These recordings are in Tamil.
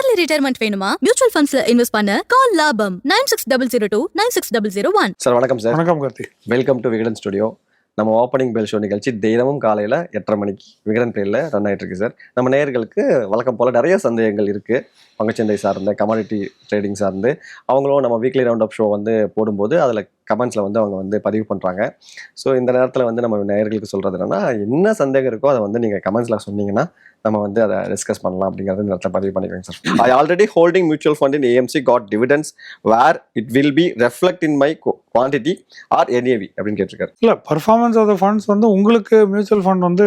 ஏர்லி ரிட்டையர்மெண்ட் வேணுமா? மியூச்சுவல் ஃபண்ட்ஸ்ல இன்வெஸ்ட் பண்ண கால் லாபம். Nine six double zero two nine six double zero one sir வணக்கம் சார் வணக்கம் Karthi. Welcome to Vikatan studio நம்ம ஓப்பனிங் பெல் ஷோ நிகழ்ச்சி தினமும் காலையில் எட்டரை மணிக்கு விகடன் பிளேயில் ரன் ஆயிட்டு இருக்கு சார் நம்ம நேயர்களுக்கு வழக்கம் போல் நிறைய சந்தேகங்கள் இருக்குது பங்குச்சந்தை சார்ந்த கமாடிட்டி ட்ரேடிங் சார்ந்து. அவங்களும் நம்ம வீக்லி ரவுண்ட் அப் ஷோ வந்து போடும்போது அதில் கமெண்ட்ஸில் வந்து அவங்க வந்து பதிவு பண்ணுறாங்க ஸோ இந்த நேரத்தில் வந்து நம்ம நேயர்களுக்கு சொல்கிறது என்னன்னா என்ன சந்தேகம் இருக்கோ அதை வந்து நீங்கள் கமெண்ட்ஸில் சொன்னீங்கன்னா நம்ம வந்து அதை டிஸ்கஸ் பண்ணலாம் அப்படிங்கிறது இந்த இடத்துல பதிவு பண்ணிக்கிறேன் sir I already holding mutual fund in AMC got dividends where it will be reflect in my quantity or NAV அப்படின்னு கேட்டிருக்காரு. இல்ல பர்ஃபார்மன்ஸ் ஆஃப் த ஃபண்ட்ஸ் வந்து உங்களுக்கு மியூச்சுவல் ஃபண்ட் வந்து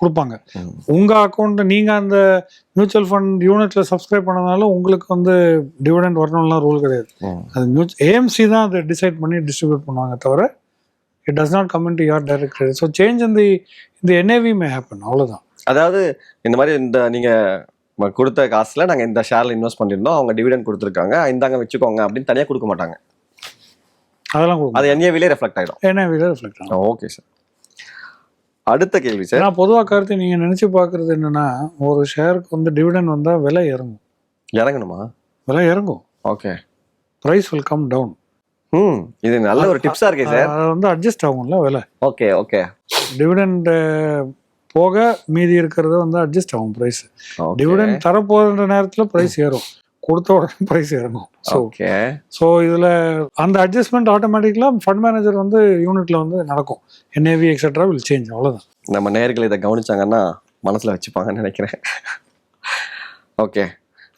கொடுப்பாங்க. ம். உங்க அக்கௌண்ட் நீங்க அந்த மியூச்சுவல் ஃபண்ட் யூனிட்ல சப்ஸ்கிரைப் பண்ணனால உங்களுக்கு வந்து டிவிடெண்ட் வரணும்லாம் ரூல் கிடையாது. அது மியூச் ஏஎம்சி தான் அதை டிசைட் பண்ணி டிஸ்ட்ரிபியூட் பண்ணுவாங்க தவிர it does not come into your direct so change இந்த இந்த என்ஏவி மே ஹேப்பன் அவ்வளவுதான். அதாவது இந்த மாதிரி இந்த நீங்க ம- கொடுத்த காசுல நாங்க இந்த ஷேர்ல இன்வெஸ்ட் பண்ணிருந்தோம் அவங்க டிவிடெண்ட் கொடுத்துருக்காங்க. இந்தாங்க வச்சுக்கோங்க அப்படின்னு தனியா கொடுக்க மாட்டாங்க. அதெல்லாம் அது என்ஏவிலே ரெஃப்ளெக்ட் ஆயிடும். என்ஏவில ரிஃப்ளெக்ட் ஆகும். ஓகே சார் அடுத்த கேள்வி சார் ஏன்னா பொதுவாக கருத்து நீங்க நினைச்சு பார்க்கறது என்னன்னா ஒரு ஷேருக்கு வந்து டிவிடெண்ட் வந்தா விலை இறங்கும் இறங்கணுமா? விலை இறங்கும். Okay price will come down hmm இது நல்ல ஒரு டிப்ஸா இருக்கே சார் அது வந்து அட்ஜஸ்ட் ஆகும்ல விலை. ஓகே ஓகே டிவிடெண்ட் போக மீதி இருக்கிறது வந்து அட்ஜஸ்ட் ஆகும் ப்ரைஸ் டிவிடெண்ட் தரப்போகிற நேரத்தில் ப்ரைஸ் ஏறும். கொடுத்த உடனே ப்ரைஸ் இறங்கும் ஸோ ஓகே ஸோ இதில் அந்த அட்ஜஸ்ட்மெண்ட் ஆட்டோமேட்டிக்கலாக ஃபண்ட் மேனேஜர் வந்து யூனிட்ல வந்து நடக்கும். என்ஏவி எக்ஸெட்ரா வில் சேஞ்ச் அவ்வளோதான் நம்ம நேர்கள் இதை கவனிச்சாங்கன்னா மனசுல வச்சுப்பாங்கன்னு நினைக்கிறேன். ஓகே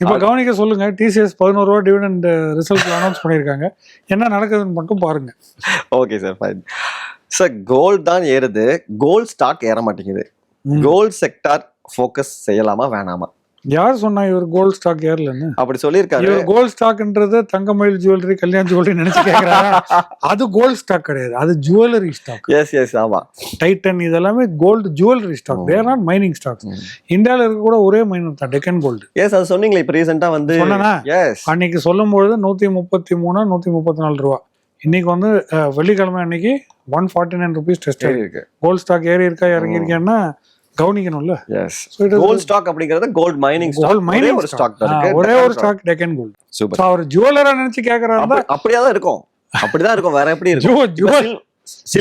இப்போ கவனிக்க சொல்லுங்க. டிசிஎஸ் பதினோரு ரூபா டிவிடெண்ட் ரிசல்ட் அனௌன்ஸ் பண்ணியிருக்காங்க என்ன நடக்குதுன்னு மட்டும் பாருங்க. Okay sir fine sir gold தான் ஏறுது. கோல்ட் ஸ்டாக் ஏற மாட்டேங்குது. கோல்ட் செக்டார் ஃபோக்கஸ் செய்யலாமா வேணாமா? யார் சொன்னா இவர் கோல்ட் ஸ்டாக் ஏறலன்னு? அப்படி சொல்லியிருக்காரு. இவர் கோல்ட் ஸ்டாக்ன்றது தங்கமயில் ஜுவல்லரி கல்யாண் ஜுவல்லரி நினைச்சு கேட்கறாங்க அது கோல்ட் ஸ்டாக் கிடையாது. அது ஜுவல்லரி ஸ்டாக் எஸ் எஸ் ஆமா. டைட்டன் இதெல்லாமே gold jewellery stock. They're not mining stocks hmm. இந்தியாவில் இருக்க கூட ஒரே மைனர் தான் டெக்கன் கோல்டு எஸ் அது சொன்னீங்களே இப்போ ரீசெண்டா வந்து அன்னைக்கு சொல்லும் பொழுது நூத்தி முப்பத்தி மூணு நூத்தி முப்பத்தி நாலு ரூபா இன்னைக்கு வந்து வெள்ளிக்கிழமை அன்னைக்கு one forty nine rupees test இருக்கு கோல்ட் ஸ்டாக் ஏறி இருக்கா இறங்கி இருக்கேன்னா கவனிக்கணும்ல. எஸ் கோல்ட் ஸ்டாக் அப்படிங்கறது கோல்ட் மைனிங் ஸ்டாக் mining ஒரே. ஸ்டாக் தான் இருக்கு. ஒரே ஒரு ஸ்டாக் டெக்கன் கோல்டு சூப்பர் அவர் ஜுவல்லரா நினைச்சு கேக்குறாரு அப்படியே தான். இருக்கும். அப்படிதான் இருக்கும். வேற எப்படி இருக்கும்?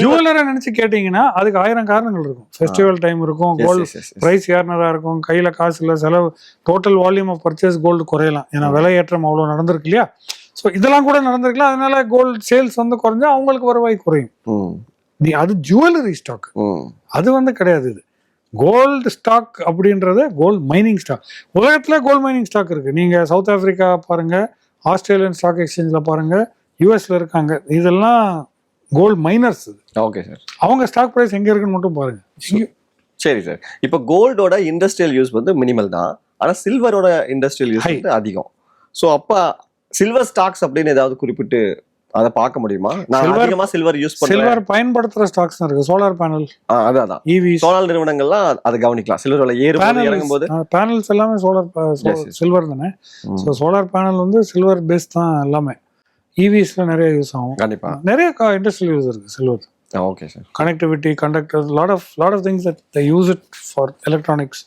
ஜுவல்லரை நினைச்சு கேட்டீங்கன்னா அதுக்கு ஆயிரம் காரணங்கள் இருக்கும். ஃபெஸ்டிவல் டைம் இருக்கும் கோல்டு. பிரைஸ் ஏறினதா இருக்கும் கையில காசு இல்ல செலவு total volume of purchase gold குறையலாம். ஏன்னா விலை ஏற்றம் அவ்வளவு நடந்திருக்கு இல்லையா? ஸோ இதெல்லாம் கூட நடந்திருக்கலாம். அதனால கோல்டு சேல்ஸ் வந்து குறைஞ்சா அவங்களுக்கு வருவாய் குறையும். நீ அது ஜுவல்லரி ஸ்டாக். அது வந்து கிடையாது இது. கோல்டு ஸ்டாக் அப்படின்றது கோல்டு மைனிங் ஸ்டாக். உலகத்துல கோல்டு மைனிங் ஸ்டாக் இருக்கு. நீங்க சவுத் ஆப்பிரிக்கா பாருங்க ஆஸ்திரேலியன் ஸ்டாக் எக்ஸ்சேஞ்சில் பாருங்க யூஎஸ்ல இருக்காங்க. இதெல்லாம் கோல்டு மைனர்ஸ் ஓகே சார். அவங்க ஸ்டாக் பிரைஸ் எங்க இருக்குன்னு மட்டும் பாருங்க. இங்க- சரி சார். இப்போ கோல்டோட இண்டஸ்ட்ரியல் யூஸ் வந்து மினிமல் தான். ஆனா சில்வரோட இண்டஸ்ட்ரியல் யூஸ். வந்து அதிகம். ஸோ அப்ப சில்வர் ஸ்டாக்ஸ் அப்படின்னு ஏதாவது குறிப்பிட்டு அதை பார்க்க முடியுமா? நான் அதிகமா சில்வர் யூஸ் பண்றேன். சில்வர் பயன்படுத்துற ஸ்டாக்ஸ் இருக்கு. சோலார் பேனல் அதான். அதான் இவி சோலார் நிறுவனங்கள்லாம் அதை கவனிக்கலாம். சில்வர் விலை ஏறும்போது இறங்கும் போது பேனல்ஸ் எல்லாமே சோலார். சில்வர் தானே? ஸோ சோலார் பேனல் வந்து சில்வர் பேஸ் தான் எல்லாமே. இவிஸ்ல நிறைய யூஸ் ஆகும். கண்டிப்பா. நிறைய இண்டஸ்ட்ரியல் யூஸ் இருக்கு silver okay sir connectivity conductor lot of lot of things that the use it for electronics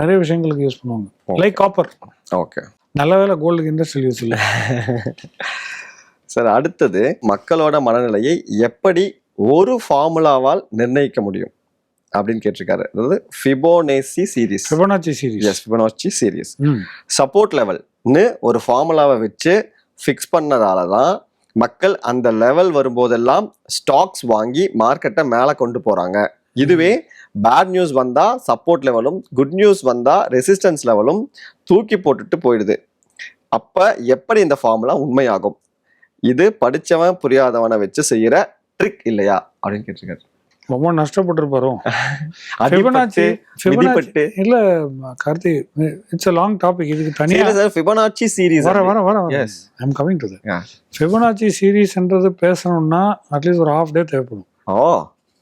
நிறைய விஷயங்களுக்கு யூஸ் பண்ணுவாங்க. லைக் காப்பர் ஓகே நல்ல வேலை கோல்டுக்கு இண்டஸ்ட்ரியல் யூஸ் இல்லை. சார் அடுத்தது மக்களோட மனநிலையை எப்படி ஒரு ஃபார்முலாவால் நிர்ணயிக்க முடியும் அப்படின்னு கேட்டிருக்காரு. அதாவது Fibonacci series Fibonacci series yes Fibonacci series support லெவல்னு ஒரு ஃபார்முலாவை வச்சு ஃபிக்ஸ் பண்ணதால தான் மக்கள் அந்த லெவல் வரும்போதெல்லாம் ஸ்டாக்ஸ் வாங்கி மார்க்கெட்டை மேலே கொண்டு போகிறாங்க இதுவே பேட் நியூஸ் வந்தால் சப்போர்ட் லெவலும் குட் நியூஸ் வந்தால் ரெசிஸ்டன்ஸ் லெவலும் தூக்கி போட்டுட்டு போயிடுது. அப்போ எப்படி இந்த ஃபார்முலா உண்மையாகும்? இது படிச்சவன் புரியாதவனை வச்சு செய்யற ட்ரிக் இல்லையா? அப்படின்னு கேட்டிருக்காரு. ரொம்ப நஷ்டப்பட்டிருப்பாரோ? ஃபிபனாச்சி ஃபிபனாச்சி இல்ல Karthi it's a long topic இதுக்கு தனியா இல்ல சார் ஃபிபனாச்சி சீரிஸ் வர வர வர. I'm coming to Yeah. Fibonacci சீரீஸ்ன்றது பேசணும்னா அட்லீஸ்ட் ஒரு ஹாஃப் டே தேவைப்படும். ஓ.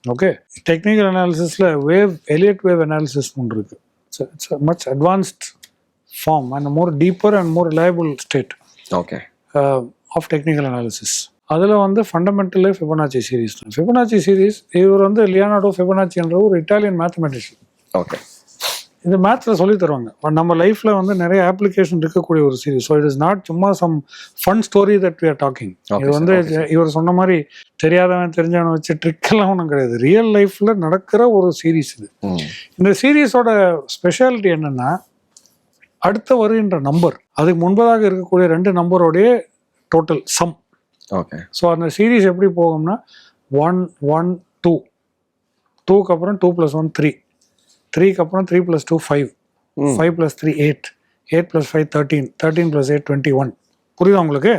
ஓகே டெக்னிக்கல் அனாலிசிஸில் வேவ் எலியட் வேவ் அனாலிசிஸ் ஒன்று இருக்கு. It's much advanced form and more deeper and more reliable state okay of technical analysis அதில் வந்து ஃபண்டமெண்டலே ஃபிபனாச்சி சீரீஸ் தான் ஃபிபனாச்சி சீரீஸ் இவர் வந்து லியானார்டோ ஃபிபனாச்சி என்ற ஒரு இட்டாலியன் மேத்தமெட்டிஷியன் ஓகே இது மேத்ஸில் சொல்லி தருவாங்க. But நம்ம லைஃப்ல வந்து நிறைய அப்ளிகேஷன் இருக்கக்கூடிய ஒரு series so it is not சும்மா some fun story that we are talking இது. வந்து. இவர் சொன்ன மாதிரி தெரியாதவன் தெரிஞ்சவனை வச்சு ட்ரிக் எல்லாம் ஒன்றும் கிடையாது. ரியல் லைஃப்ல நடக்கிற ஒரு சீரிஸ் இது. இந்த சீரிஸோட ஸ்பெஷாலிட்டி என்னன்னா அடுத்த வருகின்ற நம்பர் அதுக்கு முன்பதாக இருக்கக்கூடிய ரெண்டு நம்பரோடைய டோட்டல் சம் ஓகே ஸோ அந்த சீரிஸ் எப்படி போகும்னா ஒன் ஒன் டூ டூக்கு அப்புறம் டூ ப்ளஸ் ஒன் த்ரீ த்ரீக்கு அப்புறம் three plus two five. Five plus three eight eight plus five thirteen thirteen plus eight twenty one புரியுதா உங்களுக்கு?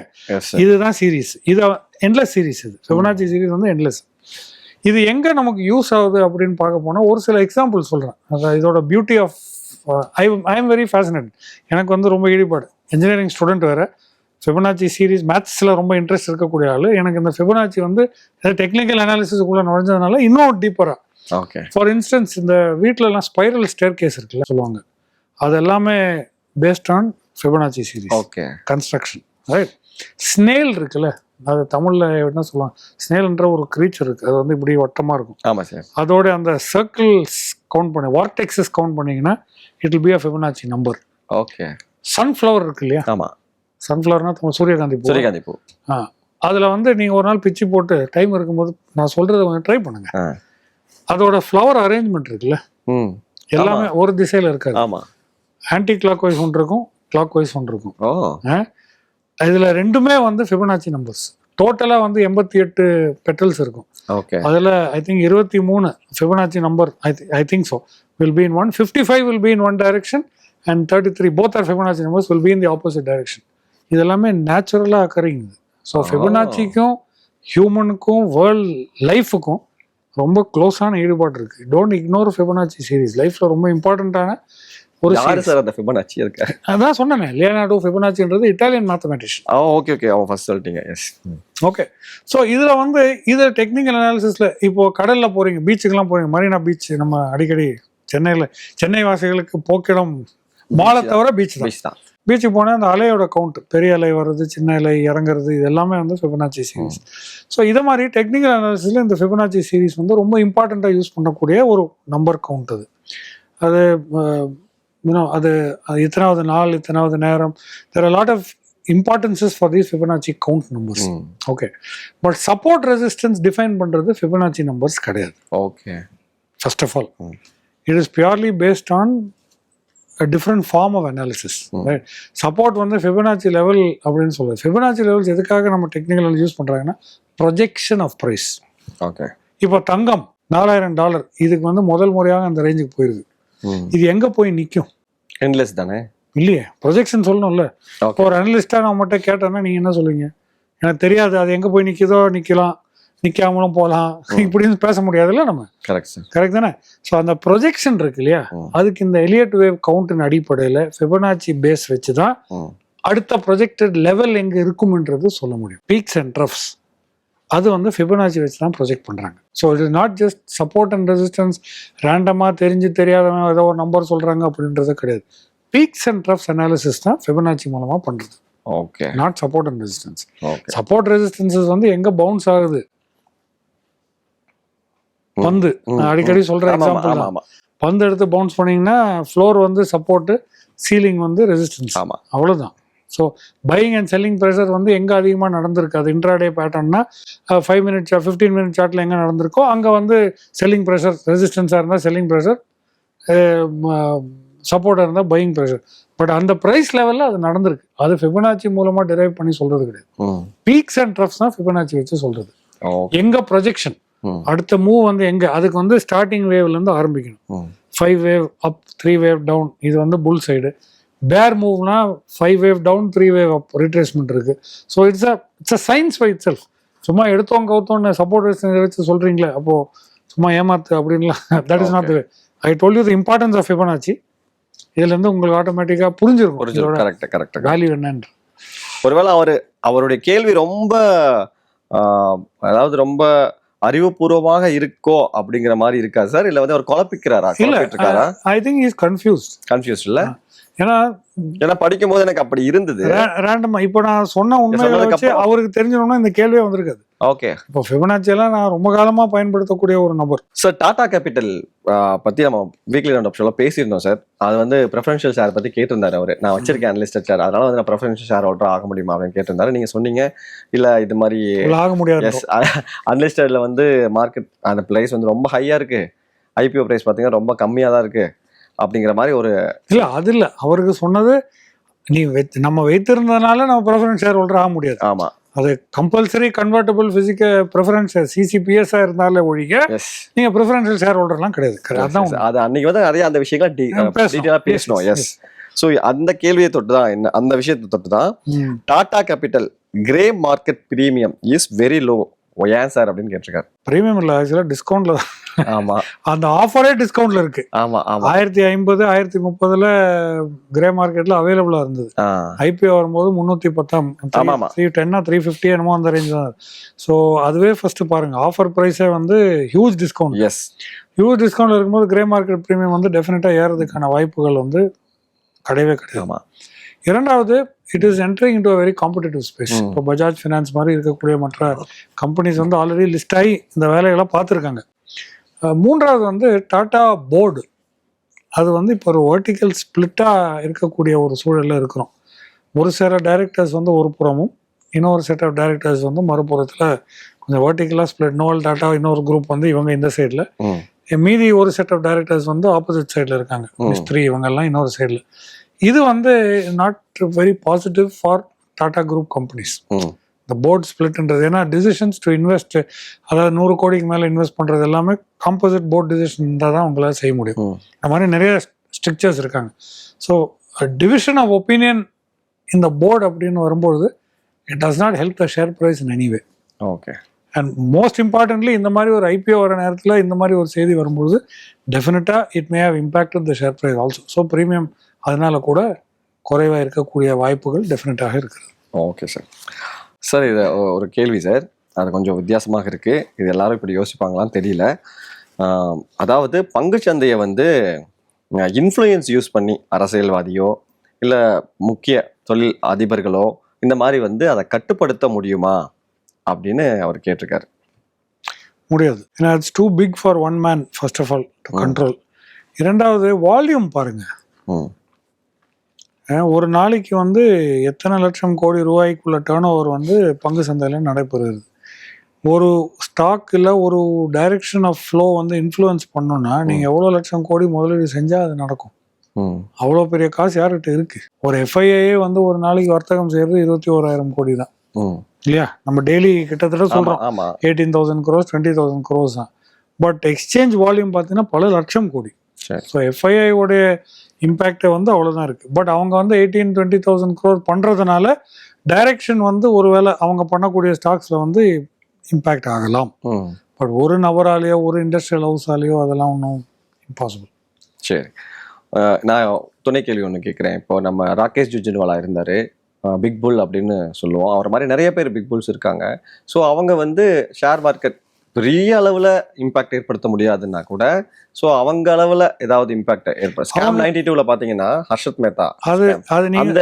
இதுதான் சீரிஸ் இது எண்ட்லெஸ் சீரிஸ் இது. ஃபிபனாச்சி சீரிஸ் வந்து எண்ட்லெஸ் இது எங்க நமக்கு யூஸ் ஆகுது அப்படின்னு பார்க்க போனா ஒரு சில எக்ஸாம்பிள் சொல்றேன். அதான் இதோட beauty of I I am very fascinate எனக்கு வந்து ரொம்ப ஈடுபாடு. இன்ஜினியரிங் ஸ்டூடெண்ட் வேற. ஃபிபனாச்சி சீரிஸ் மேத்ஸில் ரொம்ப இன்ட்ரெஸ்ட் இருக்கக்கூடிய ஆள். எனக்கு இந்த ஃபிபனாச்சி வந்து டெக்னிக்கல் அனாலிசிஸ்க்குள்ளே நுழைஞ்சதுனால இன்னும் டீப்பராக ஓகே ஃபார் இன்ஸ்டன்ஸ் இந்த வீட்டிலலாம் ஸ்பைரல் ஸ்டேர் கேஸ் இருக்குல்ல சொல்லுவாங்க. அது எல்லாமே based on Fibonacci series okay construction right snail இருக்குல்ல அது தமிழில் என்ன சொல்லுவாங்க? ஸ்னேல்ன்ற ஒரு க்ரீச்சர் இருக்குது அது வந்து இப்படி வட்டமாக இருக்கும். ஆமா சார் அதோட அந்த சர்க்கிள்ஸ் கவுண்ட் பண்ணி வார்டெக்ஸஸ் கவுண்ட் பண்ணீங்கன்னா it will be a Fibonacci number okay sunflower இருக்கு இல்லையா? ஆமா. சன்ஃப்ளவர்னா சூரியகாந்தி பூ சூரியகாந்தி பூ. ஆ. அதில் வந்து நீங்கள் ஒரு நாள் பிச்சு போட்டு டைம் இருக்கும்போது நான் சொல்கிறத கொஞ்சம் ட்ரை பண்ணுங்க. அதோட ஃப்ளவர் அரேஞ்ச்மெண்ட் இருக்குல்ல? எல்லாமே ஒரு திசையில் இருக்காது. ஆமா. ஆன்டி கிளாக் வைஸ் ஒன்று இருக்கும். கிளாக் வைஸ் ஒன்று இருக்கும் இதில் ரெண்டுமே வந்து ஃபிபனாச்சி நம்பர்ஸ் டோட்டலாக வந்து எண்பத்தி எட்டு பெட்டல்ஸ் இருக்கும். ஓகே. அதில் ஐ திங்க் இருபத்தி மூணு Fibonacci number I I think so will be in one fifty five will be in one direction and thirty three both are Fibonacci numbers will be in the opposite direction இது எல்லாமே நேச்சுரலாக அக்கறிங் ஸோ ஃபிபனாச்சிக்கும் ஹியூமனுக்கும் வேர்ல்ட் லைஃபுக்கும் ரொம்ப க்ளோஸான ஈடுபாடு இருக்கு டோன்ட் இக்னோர் ஃபிபனாச்சி சீரிஸ் லைஃப்ல ரொம்ப இம்பார்ட்டண்ட்டான ஒரு யாரு. சார் அந்த ஃபிபனாச்சி இருக்க? அதான் சொன்னேனே லியனார்டோ ஃபிபனாச்சின்றது Italian mathematician oh okay okay அவன் ஃபர்ஸ்ட் சொல்லிட்டீங்க. எஸ் ஓகே ஸோ இதில் வந்து இது டெக்னிக்கல் அனாலிசிஸில் இப்போ கடலில் போகிறீங்க பீச்சுக்கெல்லாம் போறீங்க மரீனா பீச் நம்ம அடிக்கடி சென்னையில் சென்னை வாசிகளுக்கு போக்கிடம் மாலை தவிர பீச் தான். பீச்சுக்கு போனால் அந்த அலையோட கவுண்ட் பெரிய அலை வர்றது சின்ன அலை இறங்குறது இது எல்லாமே வந்து ஃபிபனாச்சி சீரிஸ் ஸோ இதை மாதிரி டெக்னிக்கல் அனாலிசிஸில் இந்த ஃபிபனாச்சி சீரிஸ் வந்து ரொம்ப இம்பார்ட்டண்ட்டாக யூஸ் பண்ணக்கூடிய ஒரு நம்பர் கவுண்ட் அது. அது அது இத்தனாவது நாள் இத்தனாவது நேரம் there lot of importances for these Fibonacci count numbers okay but support resistance define பண்ணுறது ஃபிபனாச்சி நம்பர்ஸ் கிடையாது. Okay first of all. It is purely based on different form of analysis right support வந்து ஃபிபனாச்சி லெவல் அப்படின்னு சொல்லுது ஃபிபனாச்சி லெவல்ஸ் எதுக்காக நம்ம டெக்னிக்கல் யூஸ் பண்ணுறாங்கன்னா ப்ரொஜெக்ஷன் ஆஃப் ப்ரைஸ் ஓகே இப்போ தங்கம் நாலாயிரம் டாலர் இதுக்கு வந்து முதல் முறையாக அந்த ரேஞ்சுக்கு போயிருக்கு ம் இது எங்கே போய் நிற்கும் எண்ட்லெஸ் தானே? இல்லையே. ப்ரொஜெக்ஷன் சொல்லணும்ல. இப்போ ஒரு அனலிஸ்டாக நான் மட்டும் கேட்டேன்னா நீங்கள் என்ன சொல்லுவீங்க? எனக்கு தெரியாது அது எங்கே போய் நிற்கிதோ நிற்கலாம் நிற்காமலும் போகலாம் இப்படின்னு பேச முடியாதுல்ல நம்ம? கரெக்ட் கரெக்ட் தானே? ஸோ அந்த ப்ரொஜெக்ஷன் இருக்கு இல்லையா. அதுக்கு இந்த எலியட் வேவ் கவுண்டின் அடிப்படையில் ஃபிபனாச்சி பேஸ் வச்சு தான் அடுத்த ப்ரொஜெக்டட் லெவல் எங்கே இருக்கும்ன்றது சொல்ல முடியும். பீக்ஸ் அண்ட் ட்ரஃப்ஸ் அது வந்து ஃபிபனாச்சி வச்சு தான் ப்ரொஜெக்ட் பண்ணுறாங்க so it is not just support and resistance ரேண்டமாக தெரிஞ்சு தெரியாதவன் ஏதோ ஒரு நம்பர் சொல்கிறாங்க அப்படின்றது கிடையாது. பீக்ஸ் அண்ட் ட்ரஃப்ஸ் அனாலிசிஸ் தான் ஃபிபனாச்சி மூலமாக பண்ணுறது okay not support and resistance support resistances வந்து எங்கே பவுன்ஸ் ஆகுது? பந்து. நான் அடிக்கடி சொல்ற எக்ஸாம்பிள் பந்து எடுத்து பவுன்ஸ் பண்ணீங்கன்னா ஃப்ளோர் வந்து சப்போர்ட்டு சீலிங் வந்து ரெசிஸ்டன்ஸ் ஆமா. அவ்வளவுதான். So buying and selling pressure வந்து எங்கே அதிகமாக நடந்திருக்கு? அது இன்ட்ராடே பேட்டர்ன்னா ஃபைவ் மினிட் ஃபிஃப்டீன் மினிட் சார்ட்டில் எங்கே நடந்திருக்கோ அங்கே வந்து செல்லிங் ப்ரெஷர் ரெசிஸ்டன்ஸாக இருந்தால் செல்லிங் ப்ரெஷர் சப்போர்ட்டாக இருந்தால் பையிங் ப்ரெஷர் பட் அந்த ப்ரைஸ் லெவலில் அது நடந்திருக்கு. அது ஃபிபனாச்சி மூலமாக டிரைவ் பண்ணி சொல்கிறது கிடையாது. பீக்ஸ் அண்ட் ட்ரஃப்ஸ் தான் ஃபிபனாச்சி வச்சு சொல்கிறது ஓகே எங்கே ப்ரொஜெக்ஷன் அடுத்த மூவ் வந்து எங்கே அதுக்கு வந்து ஸ்டார்டிங் வேவ்லேருந்து ஆரம்பிக்கணும். ம். Five wave up three wave down இது வந்து bull side bear மூவ்னா five wave down three wave up retracement இருக்கு. So it's a it's a science by itself சும்மா எடுத்தோம் கவுத்தோன்னு சப்போர்ட் வச்சு சொல்றீங்களே அப்போ சும்மா ஏமாத்து அப்படின்லாம் that is not I told you the importance of Fibonacci இதுல இருந்து உங்களுக்கு ஆட்டோமேட்டிக்கா புரிஞ்சிருக்கும். புரிஞ்சுது இதோட கரெக்ட் கரெக்ட் வேல்யூ என்னன்னு ஒருவேளை அவரு அவருடைய கேள்வி ரொம்ப அதாவது ரொம்ப அறிவுபூர்வமாக இருக்கோ அப்படிங்கிற மாதிரி இருக்கா சார்? இல்ல வந்து அவர் குழப்பிக்கிறாரா? இருக்காரா I think is confused confuse இல்ல? ஏன்னா ஏன்னா படிக்கும் போது எனக்கு அப்படி இருந்தது. ரேண்டமா இப்போ நான் சொன்ன உண்மைகளை வச்சு அவருக்கு தெரிஞ்சணும்னா இந்த கேள்வியே வந்திருக்காது. ஓகே. இப்போ எல்லாம் நான் ரொம்ப காலமா பயன்படுத்தக்கூடிய ஒரு நபர். சார் டாடா கேபிட்டல் பத்தி நம்ம வீக்லி ரவுண்ட் அப் ஷோல பேசியிருந்தோம் சார் அது வந்து ப்ரெஃபரன்ஷியல் ஷேர் பத்தி கேட்டிருந்தாரு அவரு. நான் வச்சிருக்கேன் அனலிஸ்டட் ஷேர் அதனால வந்து நான் ப்ரெஃபரன்ஷியல் ஷேர் ஹோல்டர் ஆக முடியுமா அப்படின்னு கேட்டிருந்தாரு. நீங்க சொன்னீங்க இல்ல இது மாதிரி ஆக முடியாது. அன்லிஸ்டட்ல வந்து மார்க்கெட் அந்த பிரைஸ் வந்து ரொம்ப ஹையா இருக்கு. ஐபிஓ பிரைஸ் பாத்தீங்கன்னா ரொம்ப கம்மியா தான் இருக்கு. அப்படிங்கிற மாதிரி ஒரு இல்ல அது இல்ல. அவருக்கு சொன்னது நீ நம்ம வைத்திருந்ததுனால நம்ம ப்ரெஃபரன்ஸ் ஷேர் ஹோல்டர் ஆக முடியாது. ஆமா. அது கம்பல்சரி கன்வெர்ட்டபிள் பிசிக்க ப்ரெஃபரன்ஸ் சிசிபிஎஸ் இருந்தாலே ஒழிக எஸ் நீங்க ப்ரெஃபரன்ஷியல் ஷேர் ஹோல்டர்லாம் கிடையாது அதான். அது அன்னைக்கு வந்து நிறைய அந்த விஷயங்களை பேசணும். டீட்டெயிலாக பேசணும் Yes, எஸ் ஸோ அந்த கேள்வியை தொட்டு தான் என்ன அந்த விஷயத்தை தொட்டு தான். Tata Capital grey market premium is very low ஏன் சார்? அப்படின்னு கேட்டிருக்காரு. பிரீமியம் இல்ல ஆக்சுவலா டிஸ்கவுண்ட்ல தான். ஆமா. அந்த ஆஃபரே டிஸ்கவுண்ட்ல இருக்கு. ஆமா ஆமா. ஆயிரத்தி ஐம்பது ஆயிரத்தி முப்பதுல கிரே மார்க்கெட்ல அவைலபிளா இருந்தது. ஐபிஓ வரும்போது முந்நூற்றி பத்தாம். த்ரீ டென்னா த்ரீ ஃபிஃப்டி என்னமோ அந்த ரேஞ்ச் தான் ஸோ அதுவே ஃபர்ஸ்ட் பாருங்க ஆஃபர் ப்ரைஸே வந்து huge discount yes huge discount இருக்கும்போது கிரே மார்க்கெட் ப்ரீமியம் வந்து டெஃபினட்டாக ஏறதுக்கான வாய்ப்புகள் வந்து கிடையவே கிடையாது. இரண்டாவது it is entering into very competitive space. இப்போ பஜாஜ் ஃபினான்ஸ் மாதிரி இருக்கக்கூடிய மற்ற கம்பெனிஸ் வந்து ஆல்ரெடி லிஸ்ட் ஆகி இந்த வேலைகளை பார்த்துருக்காங்க. மூன்றாவது வந்து டாடா போர்டு அது வந்து இப்போ ஒரு வெர்டிக்கல் ஸ்பிளிட்டாக இருக்கக்கூடிய ஒரு சூழலில் இருக்கிறோம். ஒரு சில டைரக்டர்ஸ் வந்து ஒரு புறமும் இன்னொரு செட் ஆஃப் டைரக்டர்ஸ் வந்து மறுபுறத்தில் கொஞ்சம் வெர்டிக்கலாக ஸ்பிளிட் நோவல் டாட்டா இன்னொரு குரூப் வந்து இவங்க இந்த சைடில் மீதி ஒரு செட் ஆஃப் டைரக்டர்ஸ் வந்து ஆப்போசிட் சைடில் இருக்காங்க. மிஸ்திரி இவங்கெல்லாம் இன்னொரு சைடில் இது வந்து not very positive for Tata group companies இந்த போர்ட் ஸ்பிளிட்ன்றது ஏன்னா டிசிஷன்ஸ் டு இன்வெஸ்ட் அதாவது நூறு கோடிக்கு மேலே இன்வெஸ்ட் பண்ணுறது எல்லாமே காம்போசிட் போர்ட் டிசிஷன் இருந்தால் தான் உங்களால் செய்ய முடியும். இந்த மாதிரி நிறைய ஸ்ட்ரக்சர்ஸ் இருக்காங்க. ஸோ டிவிஷன் ஆஃப் ஒப்பீனியன் இந்த போர்டு அப்படின்னு வரும்பொழுது it does not help the share price in anyway okay and most importantly இந்த மாதிரி ஒரு ஐபிஓ வர நேரத்தில் இந்த மாதிரி ஒரு செய்தி வரும்பொழுது டெஃபினட்டாக it may have impact the share price also so premium அதனால கூட குறைவாக இருக்கக்கூடிய வாய்ப்புகள் டெஃபினட்டாக இருக்குது ஓகே சார் சார் இது ஒரு கேள்வி சார் அது கொஞ்சம் வித்தியாசமாக இருக்கு. இது எல்லாரும் இப்படி யோசிப்பாங்களான்னு தெரியல. அதாவது பங்குச்சந்தையை வந்து இன்ஃப்ளூயன்ஸ் யூஸ் பண்ணி அரசியல்வாதியோ இல்லை முக்கிய தொழில் அதிபர்களோ இந்த மாதிரி வந்து அதை கட்டுப்படுத்த முடியுமா? அப்படின்னு அவர் கேட்டிருக்காரு. முடியாது. ஏன்னா it's too big for one man first of all to. Control இரண்டாவது வால்யூம் பாருங்க. ஒரு நாளைக்கு வந்து எத்தனை லட்சம் கோடி ரூபாய்க்குள்ள டேர்ன் ஓவர் வந்து பங்கு சந்தையில் நடைபெறுது. ஒரு ஸ்டாக்கில் ஒரு டைரக்ஷன் ஆஃப் ஃப்ளோ வந்து இன்ஃப்ளூயன்ஸ் பண்ணோம்னா நீங்கள் எவ்வளோ லட்சம் கோடி முதலீடு செஞ்சால் அது நடக்கும். அவ்வளோ பெரிய காசு யார்கிட்ட இருக்கு? ஒரு எஃப்ஐஏ வந்து ஒரு நாளைக்கு வர்த்தகம் செய்யறது இருபத்தி ஓராயிரம் கோடி தான். இல்லையா? நம்ம டெய்லி கிட்டத்தட்ட சொல்கிறோம் eighteen thousand crores twenty thousand crores தான். பட் எக்ஸ்சேஞ்ச் வால்யூம் பார்த்தீங்கன்னா பல லட்சம் கோடி. ஸோ எஃப்ஐஐயோடைய இம்பேக்டை வந்து அவ்வளோதான் இருக்குது பட் அவங்க வந்து எயிட்டீன் டுவெண்ட்டி தௌசண்ட் க்ரோர் பண்ணுறதுனால டைரக்ஷன் வந்து ஒருவேளை அவங்க பண்ணக்கூடிய ஸ்டாக்ஸில் வந்து இம்பேக்ட் ஆகலாம். பட் ஒரு நபராலேயோ ஒரு இண்டஸ்ட்ரியல் ஹவுஸாலேயோ அதெல்லாம் ஒன்றும் இம்பாசிபிள் சரி. நான் துணை கேள்வி ஒன்று கேட்குறேன் இப்போ நம்ம ராகேஷ் ஜுஜின்வாலா இருந்தார். பிக் புல் அப்படின்னு சொல்லுவோம். அவர் மாதிரி நிறைய பேர் பிக் புல்ஸ் இருக்காங்க. ஸோ அவங்க வந்து ஷேர் மார்க்கெட் பெரிய அளவில் இம்பாக்ட் ஏற்படுத்த முடியாதுன்னா கூட ஸோ அவங்க அளவில் ஏதாவது இம்பாக்ட் ஏற்படும் ஸ்கேம் நைன்டி டூவில் பார்த்தீங்கன்னா ஹர்ஷத் மேத்தா அது அது அந்த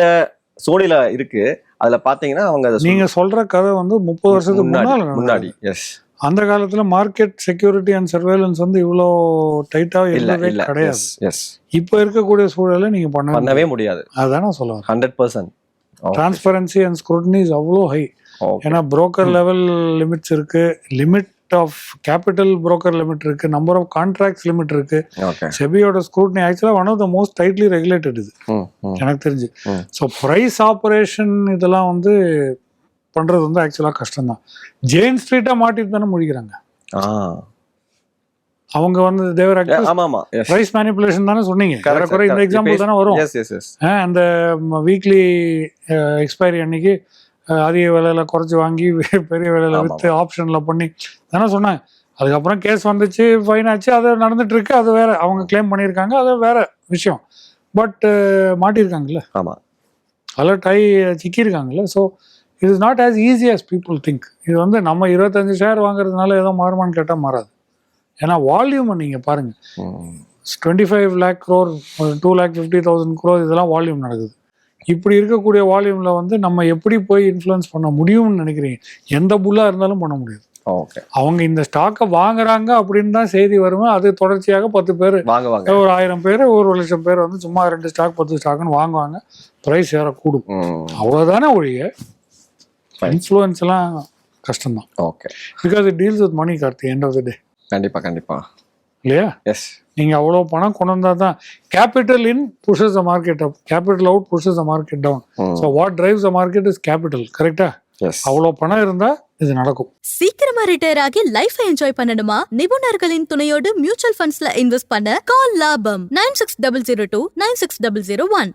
சோழியில் இருக்கு. அதில் பார்த்தீங்கன்னா அவங்க நீங்க சொல்ற கதை வந்து முப்பது வருஷத்துக்கு முன்னாடி முன்னாடி எஸ் அந்த காலத்துல மார்க்கெட் செக்யூரிட்டி அண்ட் சர்வேலன்ஸ் வந்து இவ்வளோ டைட்டா இல்ல கிடையாது. எஸ் இப்போ இருக்கக்கூடிய சூழலை நீங்க பண்ண பண்ணவே முடியாது. அதான் நான் சொல்ல வரேன். Hundred percent transparency and scrutinies அவ்வளோ ஹை ஏன்னா புரோக்கர் லெவல் லிமிட்ஸ் இருக்கு. Limit of capital broker limit இருக்கு நம்பர் ஆஃப் கான்ட்ராக்ட்ஸ் லிமிட் இருக்கு. செபியோட ஸ்க்ரூட்னி ஆக்சுவலாக one of the most tightly regulated இது. எனக்கு தெரிஞ்சு. ஸோ ப்ரைஸ் ஆப்ரேஷன் இதெல்லாம் வந்து பண்றது வந்து ஆக்சுவலாக கஷ்டம்தான். ஜெயின் ஸ்ட்ரீட்டா மாட்டிட்டு தானே முடிக்கிறாங்க. அவங்க வந்து தேவர் ப்ரைஸ் மேனிப்புலேஷன் தானே சொன்னீங்க. இந்த. எக்ஸாம்பிள் தானே வரும். அந்த வீக்லி எக்ஸ்பைரி அன்னைக்கு அதிக விலையில குறைச்சி வாங்கி பெரிய விலையில வித்து ஆப்ஷன்ல பண்ணி. தானே சொன்னாங்க அதுக்கப்புறம் கேஸ் வந்துச்சு ஃபைன் ஆச்சு. அது நடந்துட்டு இருக்கு. அது வேற அவங்க கிளைம் பண்ணியிருக்காங்க. அது வேற விஷயம். பட் மாட்டியிருக்காங்கல்ல. ஆமா அலர்ட் ஆகி சிக்கியிருக்காங்கல்ல. So it is not as easy as people think இது வந்து நம்ம இருபத்தஞ்சு ஷேர் வாங்குறதுனால ஏதோ மாறுமான்னு கேட்டால் மாறாது. ஏன்னா வால்யூமை நீங்கள் பாருங்கள் twenty five lakh crore two lakh fifty thousand crore இதெல்லாம் வால்யூம் நடக்குது. இப்படி இருக்கக்கூடிய வால்யூம்ல வந்து நம்ம எப்படி போய் இன்ஃப்ளூயன்ஸ் பண்ண முடியும்னு நினைக்கிறீங்க? எந்த புல்லா இருந்தாலும் பண்ண முடியாது. ஓகே அவங்க இந்த ஸ்டாக்கை வாங்குறாங்க அப்படின்னு தான் செய்தி வருமே அது தொடர்ச்சியாக பத்து பேர் வாங்குவாங்க ஒரு ஆயிரம் பேர் ஒரு லட்சம் பேர் வந்து சும்மா ரெண்டு ஸ்டாக் பத்து ஸ்டாக்னு வாங்குவாங்க. ப்ரைஸ் ஏறக்கூடும். அவ்வளோதானே ஒழிய. இன்ஃப்ளூயன்ஸ் எல்லாம் கஷ்டம்தான். Okay because deals with money Karthi end of the day கண்டிப்பா கண்டிப்பா. இல்லையா? எஸ் நீங்கள் அவ்வளோ பணம் கொண்டு வந்தால் தான் capital in pushes the market up capital out pushes the market down so what drives the market is capital கரெக்டா அவ்வளோ பணம் இருந்தால் இது நடக்கும். சீக்கிரமா ரிட்டையர் ஆகி லைஃப் என்ஜாய் பண்ணணுமா? நிபுணர்களின் துணையோடு மியூச்சுவல் ஃபண்ட்ஸ்ல இன்வெஸ்ட் பண்ண கால் லாபம் nine six double zero two nine six double zero one.